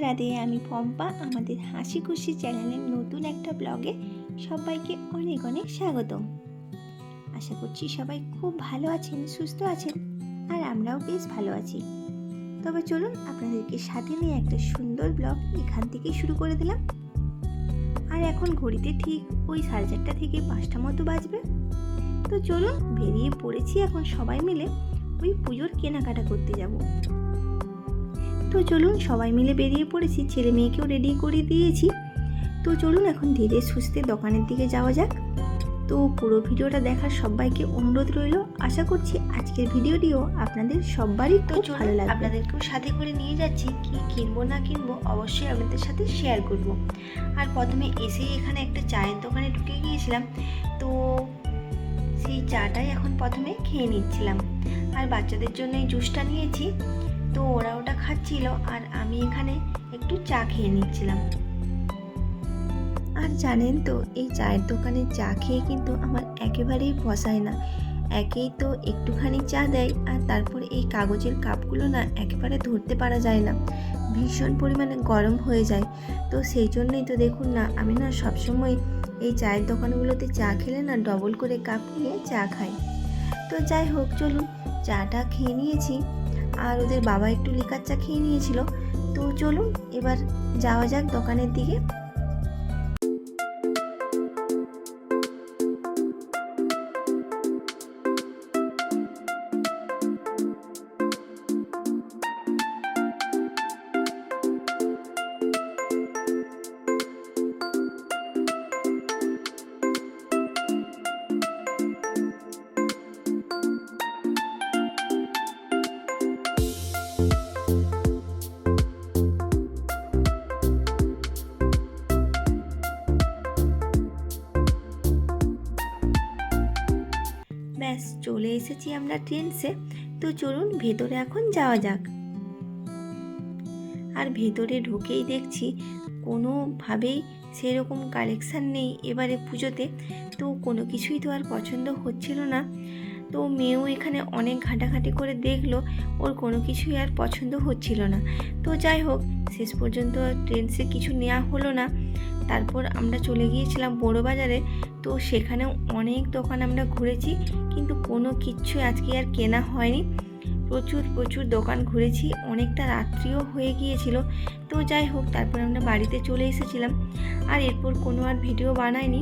রাধে আমি পম্পা, আমাদের হাসি খুশি চ্যানেলের নতুন একটা ব্লগে সবাইকে অনেক অনেক স্বাগতম। আশা করছি সবাই খুব ভালো আছেন, সুস্থ আছেন, আর আমরাও বেশ ভালো আছি। তবে চলুন আপনাদেরকে সাথে নিয়ে একটা সুন্দর ব্লগ এখান থেকেই শুরু করে দিলাম। আর এখন ঘড়িতে ঠিক ওই সাড়ে চারটা থেকে পাঁচটা মতো বাজবে। তো চলুন বেরিয়ে পড়েছি এখন সবাই মিলে ওই পুজোর কেনাকাটা করতে যাব। তো চলুন সবাই মিলে বেরিয়ে পড়েছি। ছেলে মেয়েকেও রেডি করে দিয়েছি। তো চলুন এখন ধীরে সুস্থে দোকানের দিকে যাওয়া যাক। তো পুরো ভিডিওটা দেখার সবাইকে অনুরোধ রইল। আশা করছি আজকের ভিডিওটিও আপনাদের সবারই তো ভালো লাগবে। আপনাদেরকেও সাথে করে নিয়ে যাচ্ছি। কি কিনবো না কিনবো অবশ্যই আপনাদের সাথে শেয়ার করব। আর প্রথমে এসেই এখানে একটা চায়ের দোকানে ঢুকে গিয়েছিলাম। তো সেই চাটাই এখন প্রথমে খেয়ে নিচ্ছিলাম। আর বাচ্চাদের জন্য এই জুসটা নিয়েছি। তো ওরা ওটা খাচ্ছিল আর আমি এখানে একটু চা খেয়ে নিচ্ছিলাম। আর জানেন তো, এই চায়ের দোকানে চা খেয়ে কিন্তু আমার একেবারেই পসায় না। একেই তো একটুখানি চা দেয় আর তারপর এই কাগজের কাপগুলো না একেবারে ধরতে পারা যায় না। ভীষণ পরিমাণে গরম হয়ে যায়। তো সেই জন্যই তো দেখুন না, আমি না সবসময় এই চায়ের দোকানগুলোতে চা খেলে না ডবল করে কাপ নিয়ে চা খাই। তো যাই হোক, চলুন, চাটা খেয়ে নিয়েছি। আর ওদের বাবা একটু লিকার চা খেয়ে নিয়েছিল। তো চলুন, এবার যাওয়া যাক দোকানের দিকে। চলে এসেছি আমরা ট্রেনসে। তো চলুন ভেতরে এখন যাওয়া যাক। আর ভেতরে ঢুকেই দেখছি কোনোভাবেই সেরকম কালেকশান নেই এবারে পুজোতে। তো কোনো কিছুই তো আর পছন্দ হচ্ছিল না। তো মেয়েও এখানে অনেক ঘাঁটাঘাঁটি করে দেখল, ওর কোনো কিছুই আর পছন্দ হচ্ছিল না। তো যাই হোক, শেষ পর্যন্ত ট্রেন্সে কিছু নেওয়া হলো না। তারপর আমরা চলে গিয়েছিলাম বড় বাজারে তো সেখানেও অনেক দোকান আমরা ঘুরেছি, কিন্তু কোনো কিচ্ছু আজকে আর কেনা হয়নি। প্রচুর প্রচুর দোকান ঘুরেছি, অনেকটা রাত্রিও হয়ে গিয়েছিল। তো যাই হোক, তারপর আমরা বাড়িতে চলে এসেছিলাম। আর এরপর কোনো আর ভিডিও বানাইনি।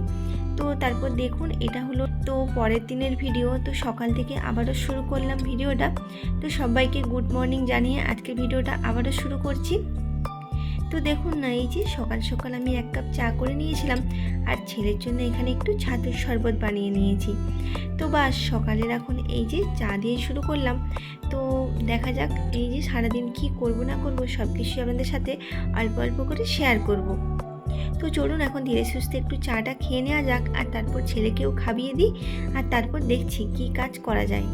তো তারপর দেখুন, এটা হলো তো পরের দিনের ভিডিও। তো সকাল থেকে আবারও শুরু করলাম ভিডিওটা। তো সবাইকে গুড মর্নিং জানিয়ে আজকে ভিডিওটা আবারও শুরু করছি। তো দেখুন না, এই যে সকাল সকাল আমি এক কাপ চা করে নিয়েছিলাম আর ছেলের জন্য এখানে একটু ছাতুর শরবত বানিয়ে নিয়েছি। তো বাস, সকালের এখন এই যে চা দিয়ে শুরু করলাম। তো দেখা যাক এই যে সারাদিন কি করব না করব সব কিছুই আপনাদের সাথে অল্প অল্প করে শেয়ার করব। তো চলুন এখন ধীরে সুস্থে একটু চাটা খেয়ে নেওয়া যাক আর তারপর ছেলেকেও খাবিয়ে দিই আর তারপর দেখছি কি কাজ করা যায়।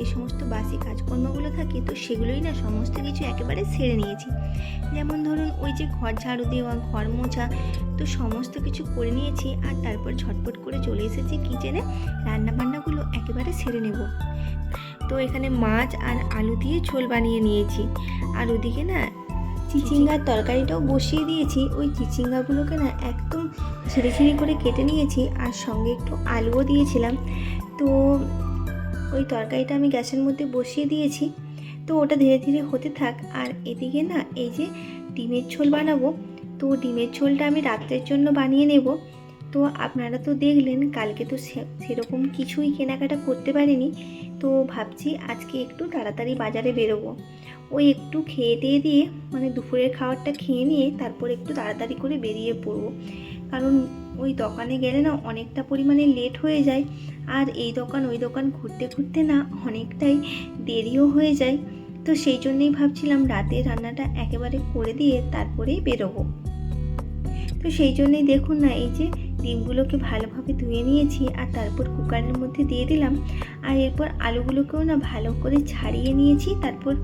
যে সমস্ত বাসি কাজকর্মগুলো থাকে তো সেগুলোই না সমস্ত কিছু একেবারে সেরে নিয়েছি। যেমন ধরুন ওই যে ঘর ঝাড়ু দেওয়া ঘর মোছা তো সমস্ত কিছু করে নিয়েছি আর তারপর ঝটপট করে চলে এসেছি কিচেনে। রান্নাবান্নাগুলো একেবারে সেরে নেব। তো এখানে মাছ আর আলু দিয়ে ঝোল বানিয়ে নিয়েছি। আর ওদিকে না চিচিঙ্গার তরকারিটাও বসিয়ে দিয়েছি। ওই চিচিঙ্গাগুলোকে না একদম ছিঁড়ে ছিঁড়ে করে কেটে নিয়েছি। আর সঙ্গে একটু আলুও দিয়েছিলাম। তো ওই তরকারিটা আমি গ্যাসের মধ্যে বসিয়ে দিয়েছি। তো ওটা ধীরে ধীরে হতে থাক। আর এদিকে না, এই যে ডিমের ঝোল বানাবো, তো ডিমের ঝোলটা আমি রাত্রের জন্য বানিয়ে নেব। তো আপনারা তো দেখলেন, কালকে তো সেরকম কিছুই কেনাকাটা করতে পারিনি। তো ভাবছি আজকে একটু তাড়াতাড়ি বাজারে বেরোবো। ওই একটু খেয়ে দিয়ে দিয়ে মানে দুপুরের খাবারটা খেয়ে নিয়ে, তারপর একটু তাড়াতাড়ি করে বেরিয়ে পড়ব। কারণ ওই দোকানে গেলে না অনেকটা পরিমাণে লেট হয়ে যায়। আর এই দোকান ওই দোকান ঘুরতে ঘুরতে না অনেকটাই দেরিও হয়ে যায়। তো সেই জন্যেই ভাবছিলাম রাতে রান্নাটা একেবারে করে দিয়ে তারপরেই বেরোবো। তো সেই জন্যেই দেখুন না, এই যে ডিমগুলোকে ভালোভাবে ধুয়ে নিয়েছি আর তারপর কুকারের মধ্যে দিয়ে দিলাম। আর এরপর আলুগুলোকেও না ভালো করে ছাড়িয়ে নিয়েছি, তারপর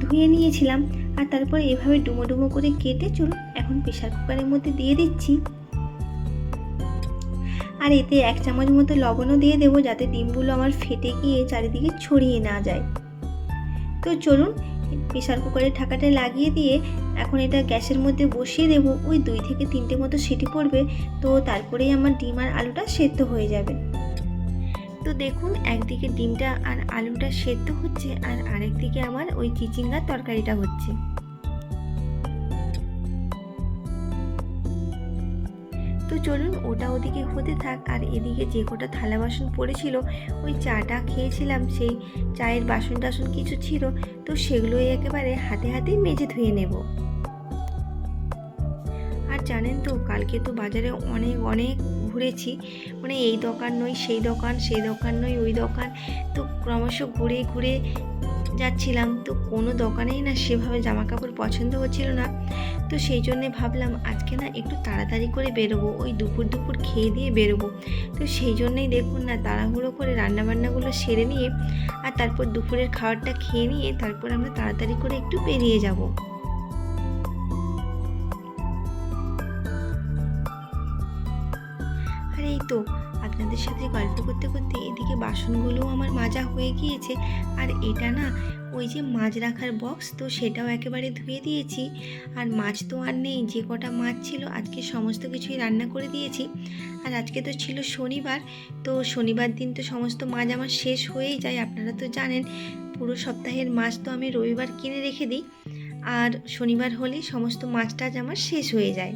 ধুয়ে নিয়েছিলাম। আর তারপর এভাবে ডুমো ডুমো করে কেটে চলুন, এখন প্রেশার কুকারের মধ্যে দিয়ে দিচ্ছি। আর এতে এক চামচ মতো লবণও দিয়ে দেবো যাতে ডিমগুলো আমার ফেটে গিয়ে চারিদিকে ছড়িয়ে না যায়। তো চলুন প্রেশার কুকারের ঢাকাটা লাগিয়ে দিয়ে এখন এটা গ্যাসের মধ্যে বসিয়ে দেব। ওই দুই থেকে তিনটে মতো সিটি পড়বে, তো তারপরেই আমার ডিম আর আলুটা সেদ্ধ হয়ে যাবে। তো দেখুন, একদিকে ডিমটা আর আলুটা সেদ্ধ হচ্ছে আর আরেকদিকে আমার ওই চিচিঙ্গার তরকারিটা হচ্ছে। তো চলুন ওটা ওদিকে হতে থাক, আর এদিকে যে কটা থালা বাসন পড়েছিল, ওই চাটা খেয়েছিলাম, সেই চায়ের বাসন টাসন কিছু ছিল, তো সেগুলোই একেবারে হাতে হাতে মেজে ধুয়ে নেব। আর জানেন তো, কালকে তো বাজারে অনেক অনেক ঘুরেছি মানে এই দোকান নয়, সেই দোকান সেই দোকান নয়, ওই দোকান, তো ক্রমশ ঘুরে ঘুরে যাচ্ছিলাম তো কোনো দোকানেই না সেভাবে জামা কাপড় পছন্দ হচ্ছিল না। তো সেই জন্যে ভাবলাম আজকে না একটু তাড়াতাড়ি করে বেরোবো, ওই দুপুর দুপুর খেয়ে দিয়ে বেরোবো। তো সেই জন্যেই দেখুন না তাড়াহুড়ো করে রান্নাবান্নাগুলো সেরে নিয়ে আর তারপর দুপুরের খাবারটা খেয়ে নিয়ে তারপর আমরা তাড়াতাড়ি করে একটু বেরিয়ে যাব। আর এই তো আপনাদের সাথে গল্প করতে করতে এদিকে বাসনগুলোও আমার মাজা হয়ে গিয়েছে। আর এটা না, ওই যে মাছ রাখার বক্স তো সেটাও একেবারে ধুয়ে দিয়েছি। আর মাছ তো আর নেই, যে কটা মাছ ছিল আজকে সমস্ত কিছুই রান্না করে দিয়েছি। আর আজকে তো ছিল শনিবার, তো শনিবার দিন তো সমস্ত মাছ আমার শেষ হয়েই যায়, আপনারা তো জানেন। পুরো সপ্তাহের মাছ তো আমি রবিবার কিনে রেখে দিই। আর শনিবার হলেই সমস্ত মাছ টাছ আমার শেষ হয়ে যায়।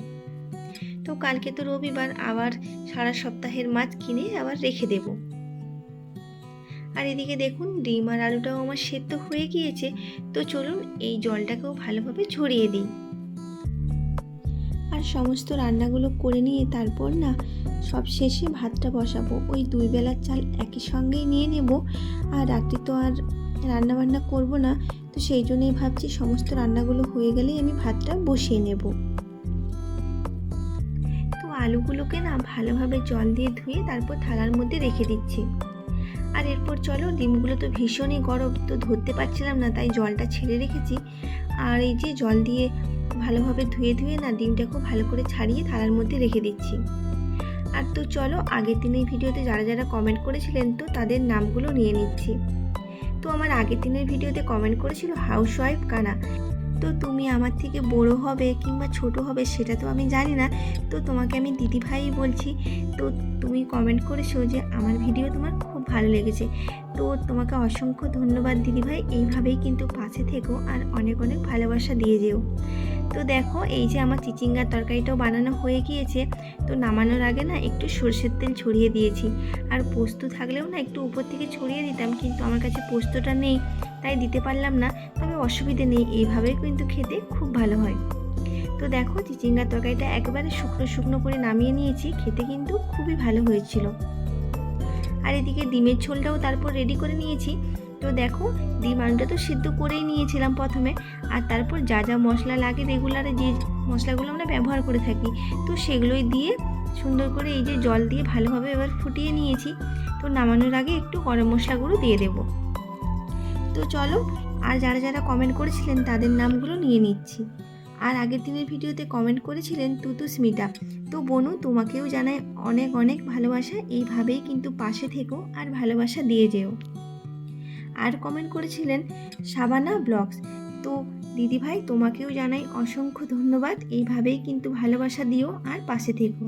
তো কালকে তো রবিবার, আবার সারা সপ্তাহের মাছ কিনে আবার রেখে দেব। আর এদিকে দেখুন, ডিম আর আলুটাও আমার সেদ্ধ হয়ে গিয়েছে, তো চলুন এই জলটাকেও ভালোভাবে ছড়িয়ে দিই। আর সমস্ত রান্নাগুলো করে নিয়ে তারপর না, সব শেষে ভাতটা বসাবো। ওই দুই বেলার চাল একই সঙ্গেই নিয়ে নেব। আর রাত্রি তো আর রান্না বান্না করব না, তো সেই জন্যই ভাবছি সমস্ত রান্নাগুলো হয়ে গেলেই আমি ভাতটা বসিয়ে নেব। আলুগুলোকে না ভালোভাবে জল দিয়ে ধুয়ে তারপর থালার মধ্যে রেখে দিচ্ছি। আর এরপর চলো, ডিমগুলো তো ভীষণই গরম, তো ধরতে পারছিলাম না, তাই জলটা ছেড়ে রেখেছি। আর এই যে জল দিয়ে ভালোভাবে ধুয়ে ধুয়ে না ডিমটা খুব ভালো করে ছাড়িয়ে থালার মধ্যে রেখে দিচ্ছি। আর তো চলো, আগের দিনের ভিডিওতে যারা যারা কমেন্ট করেছিলেন তো তাদের নামগুলো নিয়ে নিচ্ছি। তো আমার আগের দিনের ভিডিওতে কমেন্ট করেছিল হাউস ওয়াইফ কানা। তো তুমি আমার থেকে বড় হবে কিংবা ছোট হবে সেটা তো আমি জানি না। তো তোমাকে আমি দিদিভাই বলছি। তো তুমি কমেন্ট করেছ যে আমার ভিডিও তোমার ভালো লেগেছে। তো তোমাকে অসংখ্য ধন্যবাদ দিদিভাই। এইভাবেই কিন্তু পাশে থেকো আর অনেক অনেক ভালোবাসা দিয়ে যেও। তো দেখো, এই যে আমার চিচিঙ্গার তরকারিটাও বানানো হয়ে গিয়েছে। তো নামানোর আগে না একটু সর্ষের তেল ছড়িয়ে দিয়েছি। আর পোস্ত থাকলেও না একটু উপর থেকে ছড়িয়ে দিতাম, কিন্তু আমার কাছে পোস্তটা নেই, তাই দিতে পারলাম না। তবে অসুবিধে নেই, এইভাবেই কিন্তু খেতে খুব ভালো হয়। তো দেখো, চিচিঙ্গার তরকারিটা একেবারে শুকনো শুকনো করে নামিয়ে নিয়েছি। খেতে কিন্তু খুবই ভালো হয়েছিল। আর এদিকে ডিমের ঝোলটাও তারপর রেডি করে নিয়েছি। তো দেখো, ডিম আলুটা তো সিদ্ধ করেই নিয়েছিলাম প্রথমে। আর তারপর যা যা মশলা লাগে রেগুলারে যে মশলাগুলো আমরা ব্যবহার করে থাকি, তো সেগুলোই দিয়ে সুন্দর করে এই যে জল দিয়ে ভালোভাবে এবার ফুটিয়ে নিয়েছি। তো নামানোর আগে একটু গরম মশলাগুলো দিয়ে দেবো। তো চলো, আর যারা যারা কমেন্ট করেছিলেন তাদের নামগুলো নিয়ে নিচ্ছি। আর আগের দিনের ভিডিওতে কমেন্ট করেছিলেন তুতু স্মিতা। তো বনু, তোমাকেও জানায় অনেক অনেক ভালোবাসা। এইভাবেই কিন্তু পাশে থেকো আর ভালোবাসা দিয়ে যেও। আর কমেন্ট করেছিলেন সাবানা ব্লগস। তো দিদিভাই, তোমাকেও জানাই অসংখ্য ধন্যবাদ। এইভাবেই কিন্তু ভালোবাসা দিও আর পাশে থেকো।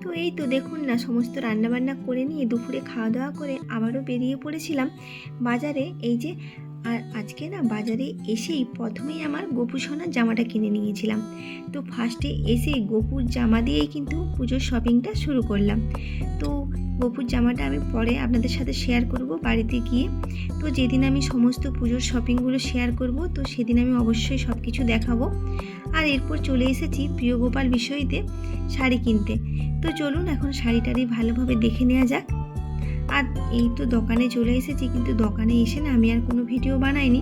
তো এই তো দেখুন না, সমস্ত রান্নাবান্না করে নিয়ে দুপুরে খাওয়া দাওয়া করে আবারও বেরিয়ে পড়েছিলাম বাজারে। এই যে আর আজকে না বাজারে এসেই প্রথমেই আমার গোপু সোনার জামাটা কিনে নিয়েছিলাম। তো ফার্স্টে এসেই গোপুর জামা দিয়েই কিন্তু পুজোর শপিংটা শুরু করলাম। তো গোপুর জামাটা আমি পরে আপনাদের সাথে শেয়ার করব বাড়িতে গিয়ে। তো যেদিন আমি সমস্ত পুজোর শপিংগুলো শেয়ার করব, তো সেদিন আমি অবশ্যই সব কিছু দেখাবো। আর এরপর চলে এসেছি প্রিয় গোপাল বিষয়তে শাড়ি কিনতে। তো চলুন এখন শাড়ি টাড়ি ভালোভাবে দেখে নেওয়া যাক। আর এই তো দোকানে চলে এসেছি, কিন্তু দোকানে এসে না আমি আর কোনো ভিডিও বানাইনি।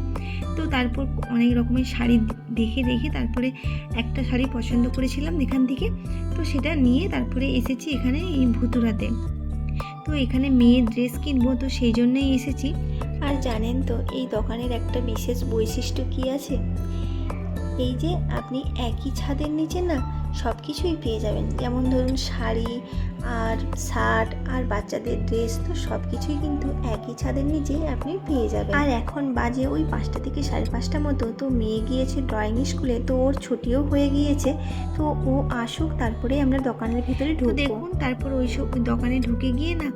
তো তারপর অনেক রকমের শাড়ি দেখে দেখে তারপরে একটা শাড়ি পছন্দ করেছিলাম এখান থেকে। তো সেটা নিয়ে তারপরে এসেছি এখানে এই ভুতুরাতে। তো এখানে মেয়ের ড্রেস কিনবো, তো সেই জন্যই এসেছি। আর জানেন তো, এই দোকানের একটা বিশেষ বৈশিষ্ট্য কি আছে? এই যে আপনি একই ছাদের নিচে না সব কিছুই পেয়ে যাবেন। যেমন ধরুন শাড়ি আর শার্ট আর বাচ্চাদের ড্রেস তো সব কিছুই কিন্তু একই ছাদের নিচেই আপনি পেয়ে যাবেন। আর এখন বাজে ওই পাঁচটা থেকে সাড়ে পাঁচটা মতো তো মেয়ে গিয়েছে ড্রয়িং স্কুলে তো ওর ছুটিও হয়ে গিয়েছে তো ও আসুক তারপরে আমরা দোকানের ভিতরে ঢুকবো। দেখুন তারপর ওই সব ওই দোকানে ঢুকে গিয়ে না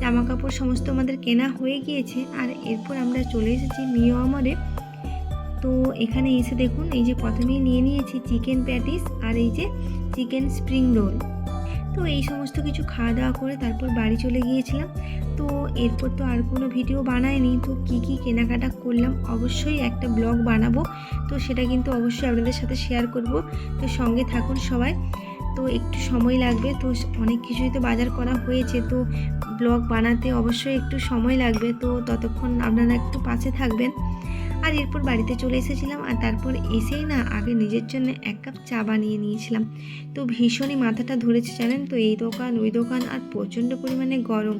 জামা কাপড় সমস্ত আমাদের কেনা হয়ে গিয়েছে আর এরপর আমরা চলে এসেছি মিও আমারে তো এখানে এসে দেখুন, এই যে প্রথমেই নিয়ে নিয়েছি চিকেন প্যাটিস আর এই যে চিকেন স্প্রিং রোল। তো এই সমস্ত কিছু খাওয়া দাওয়া করে তারপর বাড়ি চলে গিয়েছিলাম। তো এরপর তো আর কোনো ভিডিও বানায়নি তো কি কি কেনাকাটা করলাম অবশ্যই একটা ব্লগ বানাবো। তো সেটা কিন্তু অবশ্যই আপনাদের সাথে শেয়ার করব। তো সঙ্গে থাকুন সবাই। তো একটু সময় লাগবে। তো অনেক কিছুই তো বাজার করা হয়েছে। তো ব্লগ বানাতে অবশ্যই একটু সময় লাগবে। তো ততক্ষণ আপনারা একটু পাশে থাকবেন। আর এরপর বাড়িতে চলে এসেছিলাম আর তারপর এসেই না আগে নিজের জন্য এক কাপ চা বানিয়ে নিয়েছিলাম। তো ভীষণই মাথাটা ধরেছে জানেন তো? এই দোকান, ওই দোকান আর প্রচণ্ড পরিমাণে গরম।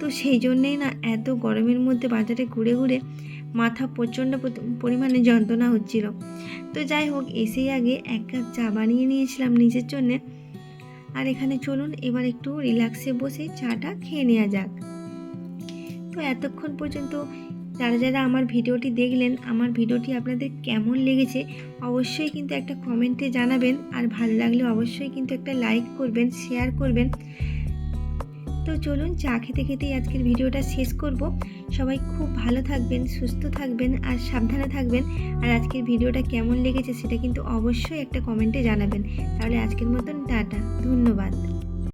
তো সেই জন্যেই না এত গরমের মধ্যে বাজারে ঘুরে ঘুরে মাথা প্রচণ্ড পরিমাণে যন্ত্রণা হচ্ছিল। তো যাই হোক, এসেই আগে এক কাপ চা বানিয়ে নিয়েছিলাম নিজের জন্যে। আর এখানে চলুন, এবার একটু রিল্যাক্সে বসে চাটা খেয়ে নেওয়া যাক। তো এতক্ষণ পর্যন্ত যারা যারা আমার ভিডিওটি দেখলেন, আমার ভিডিওটি আপনাদের কেমন লেগেছে অবশ্যই কিন্তু একটা কমেন্টে জানাবেন। আর ভালো লাগলে অবশ্যই কিন্তু একটা লাইক করবেন শেয়ার করবেন। তো চলুন চা খেতে খেতেই আজকের ভিডিওটা শেষ করব। সবাই খুব ভালো থাকবেন, সুস্থ থাকবেন আর সাবধানে থাকবেন। আর আজকের ভিডিওটা কেমন লেগেছে সেটা কিন্তু অবশ্যই একটা কমেন্টে জানাবেন। তাহলে আজকের মতন টাটা, ধন্যবাদ।